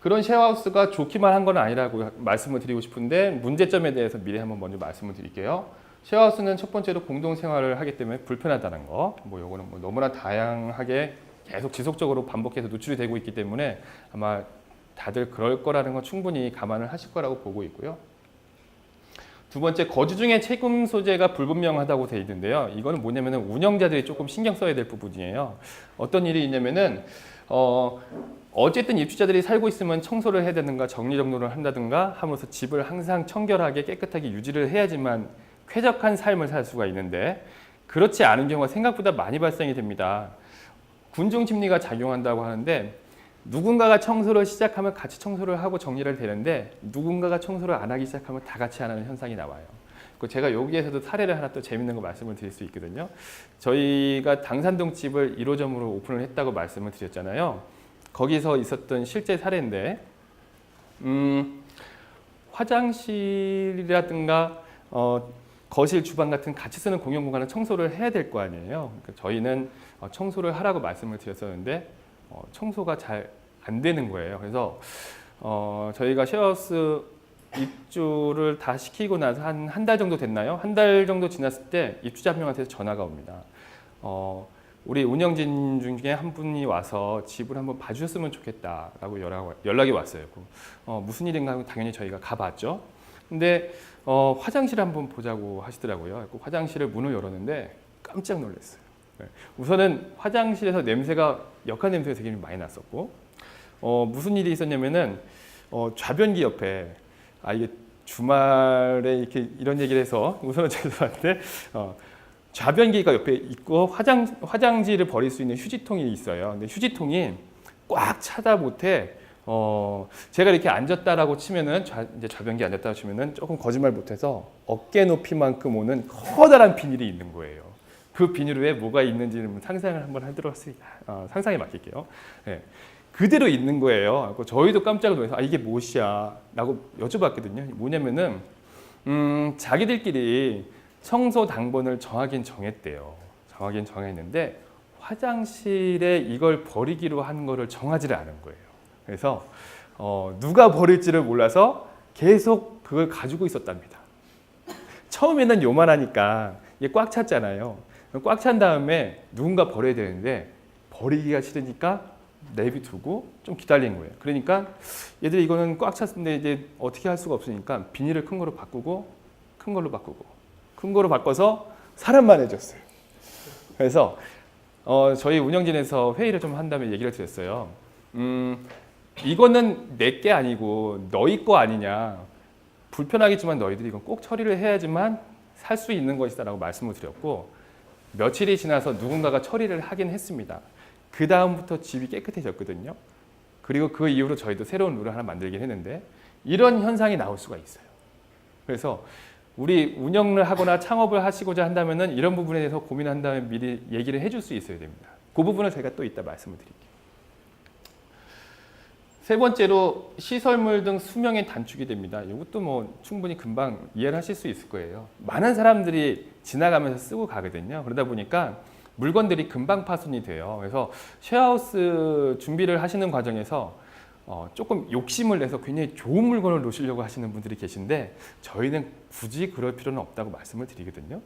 그런 쉐어하우스가 좋기만 한 건 아니라고 말씀을 드리고 싶은데 문제점에 대해서 미리 한번 먼저 말씀을 드릴게요. 쉐어하우스는 첫 번째로 공동 생활을 하기 때문에 불편하다는 거. 뭐 요거는 뭐 너무나 다양하게 계속 지속적으로 반복해서 노출이 되고 있기 때문에 아마 다들 그럴 거라는 건 충분히 감안을 하실 거라고 보고 있고요. 두 번째 거주 중에 책임 소재가 불분명하다고 돼 있는데요. 이거는 뭐냐면은 운영자들이 조금 신경 써야 될 부분이에요. 어떤 일이 있냐면은 어 어쨌든 입주자들이 살고 있으면 청소를 해야 되는가 정리정돈을 한다든가 하면서 집을 항상 청결하게 깨끗하게 유지를 해야지만 쾌적한 삶을 살 수가 있는데 그렇지 않은 경우가 생각보다 많이 발생이 됩니다. 군중 심리가 작용한다고 하는데 누군가가 청소를 시작하면 같이 청소를 하고 정리를 되는데 누군가가 청소를 안 하기 시작하면 다 같이 안 하는 현상이 나와요. 그 제가 여기에서도 사례를 하나 또 재밌는 거 말씀을 드릴 수 있거든요. 저희가 당산동 집을 1호점으로 오픈을 했다고 말씀을 드렸잖아요. 거기서 있었던 실제 사례인데, 음, 화장실이라든가 어, 거실, 주방 같은 같이 쓰는 공용 공간을 청소를 해야 될 거 아니에요. 그러니까 저희는 어, 청소를 하라고 말씀을 드렸었는데 어, 청소가 잘 안 되는 거예요. 그래서 어, 저희가 쉐어하우스 입주를 다 시키고 나서 한 한 달 정도 됐나요? 한 달 정도 지났을 때 입주자 한 명한테서 전화가 옵니다. 어, 우리 운영진 중에 한 분이 와서 집을 한번 봐주셨으면 좋겠다라고 연락, 연락이 왔어요. 그, 어, 무슨 일인가 하고 당연히 저희가 가봤죠. 근데 어, 화장실 한번 보자고 하시더라고요. 그 화장실을 문을 열었는데 깜짝 놀랐어요. 네. 우선은 화장실에서 냄새가 역한 냄새가 되게 많이 났었고 어, 무슨 일이 있었냐면은 어, 좌변기 옆에 아 이게 주말에 이렇게 이런 얘기를 해서 우선은 죄송한데 어, 좌변기가 옆에 있고 화장 화장지를 버릴 수 있는 휴지통이 있어요. 근데 휴지통이 꽉 차다 못해 어 제가 이렇게 앉았다라고 치면은 좌, 이제 좌변기 앉았다고 치면은 조금 거짓말 못해서 어깨 높이만큼 오는 커다란 비닐이 있는 거예요. 그 비닐 위에 뭐가 있는지는 상상을 한번 하겠습니다. 어, 상상에 맡길게요. 예. 그대로 있는 거예요. 저희도 깜짝 놀라서 아 이게 무엇이야? 라고 여쭤봤거든요. 뭐냐면은 음, 자기들끼리 청소 당번을 정하긴 정했대요. 정하긴 정했는데 화장실에 이걸 버리기로 한 거를 정하지를 않은 거예요. 그래서 어, 누가 버릴지를 몰라서 계속 그걸 가지고 있었답니다. 처음에는 요만하니까 꽉 찼잖아요. 꽉 찬 다음에 누군가 버려야 되는데 버리기가 싫으니까 내비두고 좀 기다린 거예요. 그러니까 얘들이 이거는 꽉 찼는데 이제 어떻게 할 수가 없으니까 비닐을 큰 거로 바꾸고 큰 걸로 바꾸고 큰 거로 바꿔서 사람만 해줬어요. 그래서 어, 저희 운영진에서 회의를 좀 한 다음에 얘기를 드렸어요. 음, 이거는 내 게 아니고 너희 거 아니냐. 불편하겠지만 너희들이 이건 꼭 처리를 해야지만 살 수 있는 것이다라고 말씀을 드렸고 며칠이 지나서 누군가가 처리를 하긴 했습니다. 그 다음부터 집이 깨끗해졌거든요. 그리고 그 이후로 저희도 새로운 룰을 하나 만들긴 했는데 이런 현상이 나올 수가 있어요. 그래서 우리 운영을 하거나 창업을 하시고자 한다면은 이런 부분에 대해서 고민한 다음에 미리 얘기를 해줄 수 있어야 됩니다. 그 부분을 제가 또 이따 말씀을 드릴게요. 세 번째로 시설물 등 수명의 단축이 됩니다. 이것도 뭐 충분히 금방 이해를 하실 수 있을 거예요. 많은 사람들이 지나가면서 쓰고 가거든요. 그러다 보니까 물건들이 금방 파손이 돼요. 그래서 쉐어하우스 준비를 하시는 과정에서 어, 조금 욕심을 내서 굉장히 좋은 물건을 놓으시려고 하시는 분들이 계신데 저희는 굳이 그럴 필요는 없다고 말씀을 드리거든요.